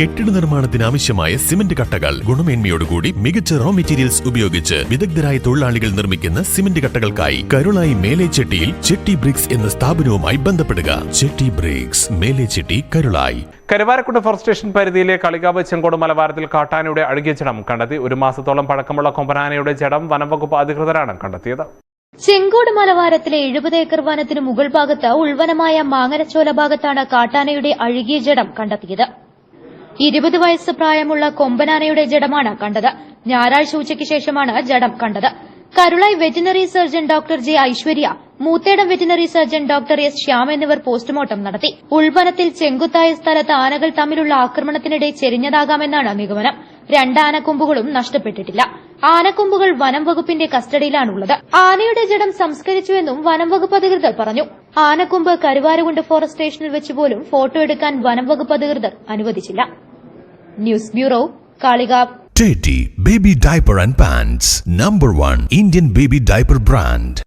കെട്ടിട നിർമ്മാണത്തിന് ആവശ്യമായ സിമന്റ് കട്ടകൾ. ഗുണമേന്മയോടുകൂടി മികച്ച റോ മെറ്റീരിയൽസ് ഉപയോഗിച്ച് വിദഗ്ധരായ തൊഴിലാളികൾ നിർമ്മിക്കുന്ന സിമന്റ് കട്ടകൾക്കായി കരുളായി മേലേച്ചെട്ടിയിൽ ചെട്ടി ബ്രിക്സ് എന്ന സ്ഥാപനവുമായി ബന്ധപ്പെടുക. Chetti bricks Melechetti Karulai. Karuvarakundu forest station പരിധിയിലെ കളികാവ് ചെങ്കോട് മലബാരത്തിൽ കാട്ടാനയുടെ അഴുകിയ ജഡം കണ്ടെത്തി. ഒരു മാസത്തോളം പഴക്കമുള്ള കൊമ്പനാനയുടെ ജഡം വനംവകുപ്പ് അധികൃതരാണ് കണ്ടെത്തിയത്. ചെങ്കോട് മലവാരത്തിലെ എഴുപത് ഏക്കർ വനത്തിന് മുകൾ ഭാഗത്ത് ഉൾവനമായ മാങ്ങരച്ചോല ഭാഗത്താണ് കാട്ടാനയുടെ അഴുകിയ ജഡം കണ്ടെത്തിയത്. ഇരുപത് വയസ്സ് പ്രായമുള്ള കൊമ്പനാനയുടെ ജഡമാണ് കണ്ടത്. ഞായറാഴ്ച ഉച്ചയ്ക്ക് ശേഷമാണ് ജഡം കണ്ടത്. Karulai veterinary surgeon doctor J Aishwarya Moothedam veterinary surgeon doctor S Shyam എന്നിവർ പോസ്റ്റ്മോർട്ടം നടത്തി. ഉൾവനത്തിൽ ചെങ്കുത്തായ സ്ഥലത്ത് ആനകൾ തമ്മിലുള്ള ആക്രമണത്തിനിടെ ചെരിഞ്ഞതാകാമെന്നാണ് നിഗമനം. രണ്ട് ആനക്കൊമ്പുകളും നഷ്ടപ്പെട്ടിട്ടില്ല. ആനക്കൊമ്പുകൾ വനം വകുപ്പിന്റെ കസ്റ്റഡിയിലാണുള്ളത്. ആനയുടെ ജഡം സംസ്കരിച്ചുവെന്നും വനം വകുപ്പ് അധികൃതർ പറഞ്ഞു. ആനക്കൊമ്പ് കരുവാരുകുണ്ട് ഫോറസ്റ്റ് സ്റ്റേഷനിൽ വെച്ച് പോലും ഫോട്ടോ എടുക്കാൻ വനം വകുപ്പ് അധികൃതർ അനുവദിച്ചില്ല. News bureau Kalikavu. Teddy Baby Diaper and Pants Number 1 Indian Baby Diaper Brand